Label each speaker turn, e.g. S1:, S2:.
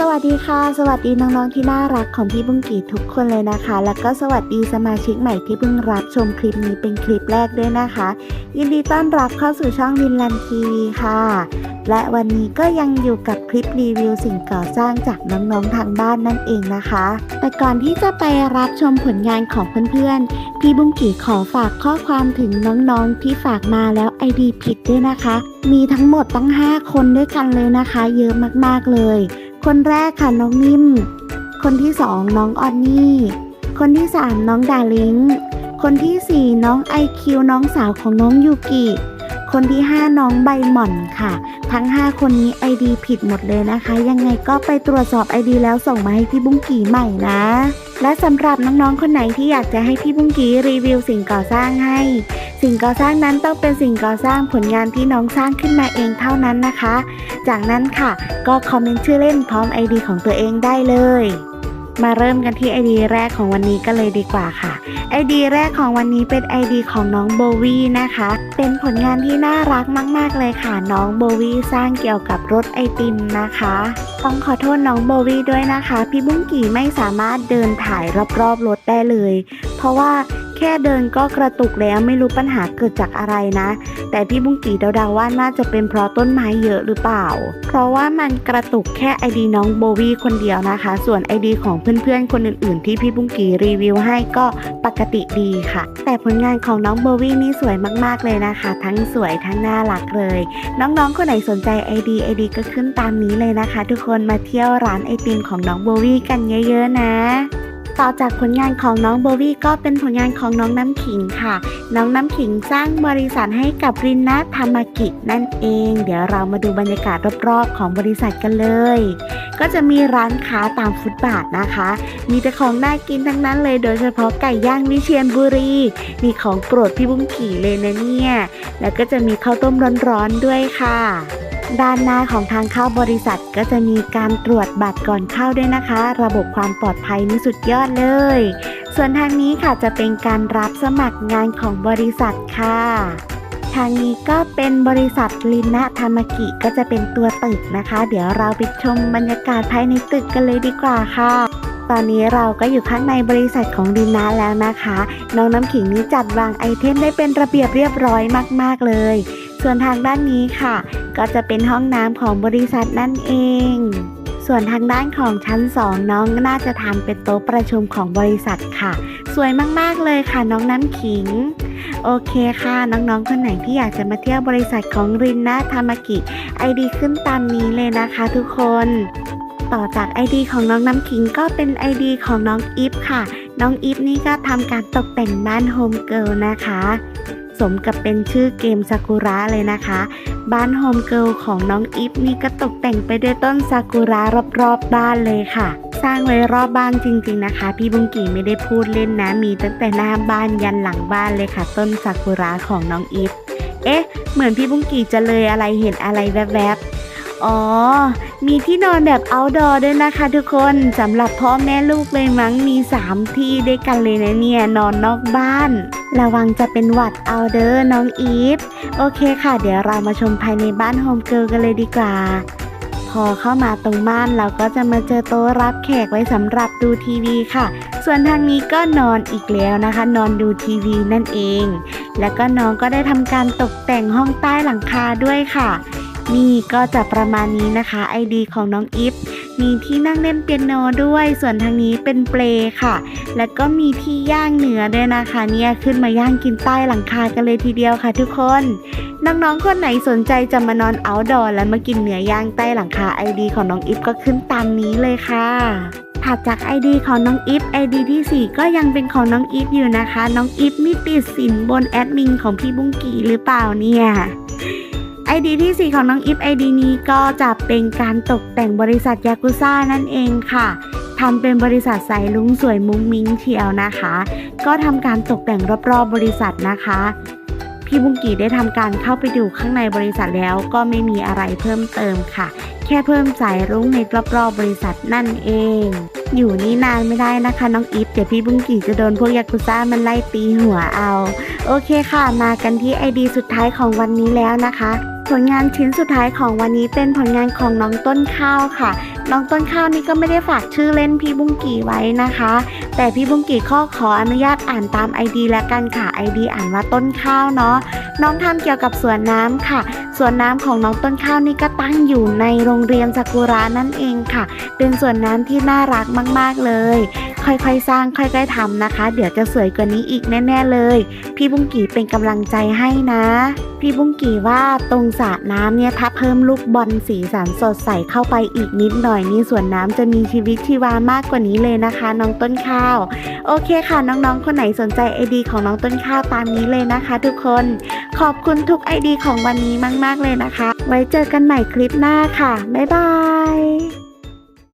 S1: สวัสดีค่ะ สวัสดีน้องๆที่น่ารักของพี่บุ้งกีทุกคนเลยนะคะ แล้วก็สวัสดีสมาชิกใหม่ที่เพิ่งรับชมคลิปนี้เป็นคลิปแรกด้วยนะคะ ยินดีต้อนรับเข้าสู่ช่องวินลันทีวีค่ะ และวันนี้ก็ยังอยู่กับคลิปรีวิวสิ่งก่อสร้างจากน้องๆทางบ้านนั่นเองนะคะ แต่ก่อนที่จะไปรับชมผลงานของเพื่อนๆพี่บุ้งกีขอฝากข้อความถึงน้องๆที่ฝากมาแล้วไอดีผิดด้วยนะคะ มีทั้งหมดตั้ง 5 คนด้วยกันเลยนะคะ เยอะมากๆเลย คนแรกค่ะน้องนิ่ม คนที่สองน้องออนนี่ คนที่สามน้องดาลิง คนที่สี่น้องไอคิวน้องสาวของน้องยูกิ คนที่ห้าน้องใบหม่อนค่ะ ทั้ง 5 คนนี้ ID ผิดหมดเลยนะคะ ยังไงก็ไปตรวจสอบ ID แล้วส่งมาให้พี่บุ้งกีใหม่นะ และสำหรับน้องๆ คนไหนที่อยากจะให้พี่บุ้งกีรีวิวสิ่งก่อสร้างให้ สิ่งก่อสร้างนั้นต้องเป็นสิ่งก่อสร้างผลงานที่น้องสร้างขึ้นมาเองเท่านั้นนะคะ จากนั้นค่ะ ก็คอมเมนต์ชื่อเล่นพร้อม ID ของตัวเองได้เลย มาเริ่มกันที่ไอเดียแรกของวันนี้กันเลยดีกว่าค่ะ ไอเดียแรกของวันนี้เป็นไอเดียของน้องโบวี่นะคะ เป็นผลงานที่น่ารักมาก ๆ เลยค่ะ น้องโบวี่สร้างเกี่ยวกับรถไอติมนะคะต้องขอโทษน้องโบวี่ด้วยนะคะ พี่บุ้งกี่ไม่สามารถเดินถ่ายรอบๆรถได้เลย เพราะว่า แค่เดินก็กระตุกแล้วไม่รู้ปัญหาเกิดจากอะไรนะ แต่พี่บุ้งกีเดาๆว่าน่าจะเป็นเพราะต้นไม้เยอะหรือเปล่า เพราะว่ามันกระตุกแค่ไอดีน้องโบวี่คนเดียวนะคะ ส่วนไอดีของเพื่อนๆคนอื่นๆ ที่พี่บุ้งกีรีวิวให้ก็ปกติดีค่ะ แต่ผลงานของน้องโบวี่นี่สวยมากๆเลยนะคะ ทั้งสวยทั้งน่ารักเลย น้องๆคนไหนสนใจไอดีไอดีก็ขึ้นตามนี้เลยนะคะ ทุกคนมาเที่ยวร้านไอติมของน้องโบวี่กันเยอะๆนะ ต่อจากผลงานของน้องโบวี่ก็เป็นผลงานของน้องน้ำขิงค่ะ น้องน้ำขิงสร้างบริษัทให้กับรินนะธรรมกิจนั่นเอง เดี๋ยวเรามาดูบรรยากาศรอบๆ ของบริษัทกันเลย ก็จะมีร้านค้าตามฟุตบาทนะคะ มีแต่ของน่ากินทั้งนั้นเลย โดยเฉพาะไก่ย่างวิเชียนบุรีมีของโปรดพี่บุ้งขี่เลยนะเนี่ย แล้วก็จะมีข้าวต้มร้อนๆด้วยค่ะ ด้านหน้าของทางเข้าบริษัทก็จะมีการตรวจบัตรก่อนเข้าด้วยนะคะ ระบบความปลอดภัยนี่สุดยอดเลย ส่วนทางนี้ค่ะจะเป็นการรับสมัครงานของบริษัทค่ะ ทางนี้ก็เป็นบริษัทลินะธรรมกิก็จะเป็นตัวตึกนะคะ เดี๋ยวเราไปชมบรรยากาศภายในตึกกันเลยดีกว่าค่ะตอนนี้เราก็อยู่ข้างในบริษัทของลินะแล้วนะคะ น้องน้ำขิงนี้จัดวางไอเทมได้เป็นระเบียบเรียบร้อยมาก ๆ เลย ส่วนทางด้านนี้ค่ะ ก็จะเป็นห้องน้ำของบริษัทนั่นเอง ส่วนทางด้านของชั้น 2 น้องน่าจะทำเป็นโต๊ะประชุมของบริษัทค่ะ สวยมากๆเลยค่ะน้องน้ำขิง โอเคค่ะน้องๆคนไหนที่อยากจะมาเที่ยวบริษัทของรินนะธรรมกิไอดีขึ้นตามนี้เลยนะคะทุกคนต่อจาก ID ของน้องน้ำขิงก็เป็น ID ของน้องอีฟค่ะ น้องอีฟนี่ก็ทำการตกแต่งบ้านโฮมเกิลนะคะ สมกับเป็นชื่อเกมซากุระเลยนะคะ บ้านโฮมเกิลของน้องอีฟนี่ก็ตกแต่งไปด้วยต้นซากุระรอบๆบบ้านเลยค่ะ สร้างไว้รอบบ้านจริง ๆนะคะ พี่บุงกีไม่ได้พูดเล่นนะ มีตั้งแต่หน้าบ้านยันหลังบ้านเลยค่ะ ต้นซากุระของน้องอีฟเอ๊ะ เหมือนพี่บุงกีจะเลยอะไรเห็นอะไรแวบๆ อ๋อ มีที่นอนแบบ outdoor ด้วยนะคะทุกคนสำหรับพ่อแม่ลูกเลยมั้งมี 3 ที่ด้วยกันเลยนะเนี่ย นอนนอกบ้าน ระวังจะเป็นหวัดเอาเดอร์น้องอีฟ โอเคค่ะ เดี๋ยวเรามาชมภายในบ้านโฮมเกิลกันเลยดีกว่าพอเข้ามาตรงบ้านเราก็จะมาเจอโต๊ะรับแขกไว้สำหรับดูทีวีค่ะ ส่วนทางนี้ก็นอนอีกแล้วนะคะ นอนดูทีวีนั่นเอง แล้วก็น้องก็ได้ทำการตกแต่งห้องใต้หลังคาด้วยค่ะ นี่ก็จะประมาณนี้นะคะ ID ของน้องอิฟมีที่นั่งเล่นเปียโนด้วย ส่วนทางนี้เป็นเปลค่ะ แล้วก็มีที่ย่างเนื้อด้วยนะคะเนี่ยขึ้นมาย่างกินใต้หลังคากันเลยทีเดียวค่ะทุกคน น้องๆคนไหนสนใจจะมานอนเอาดอร์และมากินเนื้อย่างใต้หลังคา ID ของน้องอิฟก็ขึ้นตามนี้เลยค่ะถัดจาก ID ของน้องอิฟ ID ที่ 4 ก็ยังเป็นของน้องอิฟอยู่นะคะ น้องอิฟนี่ติดสินบนแอดมินของพี่บุ้งกีหรือเปล่าเนี่ย ID ที่ 4 ของน้องอิฟ ID นี้ก็จะเป็นการตกแต่งบริษัทยากุซ่านั่นเองค่ะทำเป็นบริษัทใสลุงสวยมุ้งมิ้งเชียวนะคะ ก็ทำการตกแต่งรอบๆบริษัทนะคะ พี่บุ้งกีได้ทำการเข้าไปดูข้างในบริษัทแล้วก็ไม่มีอะไรเพิ่มเติมค่ะ แค่เพิ่มสายรุ้งในรอบๆบริษัทนั่นเอง อยู่นี่นานไม่ได้นะคะน้องอีฟเดี๋ยวพี่บุ้งกีจะโดนพวกยากุซ่ามันไล่ตีหัวเอา โอเคค่ะ มากันที่ไอดีสุดท้ายของวันนี้แล้วนะคะ ผลงานชิ้นสุดท้ายของวันนี้เป็นผลงานของน้องต้นข้าวค่ะ น้องต้นข้าวนี่ก็ไม่ได้ฝากชื่อเล่นพี่บุ้งกี่ไว้นะคะ แต่พี่บุ้งกี่ข้อขออนุญาตอ่านตาม ID และกันค่ะ ID อ่านว่าต้นข้าวเนาะน้องทำเกี่ยวกับสวนน้ำค่ะ สวนน้ำของน้องต้นข้าวนี่ก็ตั้งอยู่ในโรงเรียนซากุระนั่นเองค่ะ เป็นสวนน้ำที่น่ารักมาก ๆ เลย ค่อยๆ สร้างค่อยๆทำนะคะ เดี๋ยวจะสวยกว่านี้อีกแน่ ๆ เลย พี่บุ้งกี่เป็นกำลังใจให้นะ พี่บุ้งกี่ว่าตรงสระน้ำเนี่ยถ้าเพิ่มลูกบอลสีสันสดใสเข้าไปอีกนิดหน่อยนี่สวนน้ำจะมีชีวิตชีวามากกว่านี้เลยนะคะ น้องต้นข้าว โอเคค่ะน้องๆ คนไหนสนใจไอดีของน้องต้นข้าวตามนี้เลยนะคะ ทุกคน ขอบคุณทุกไอดีของวันนี้มาก ๆ เลยนะคะ ไว้เจอกันใหม่คลิปหน้าค่ะ บ๊ายบาย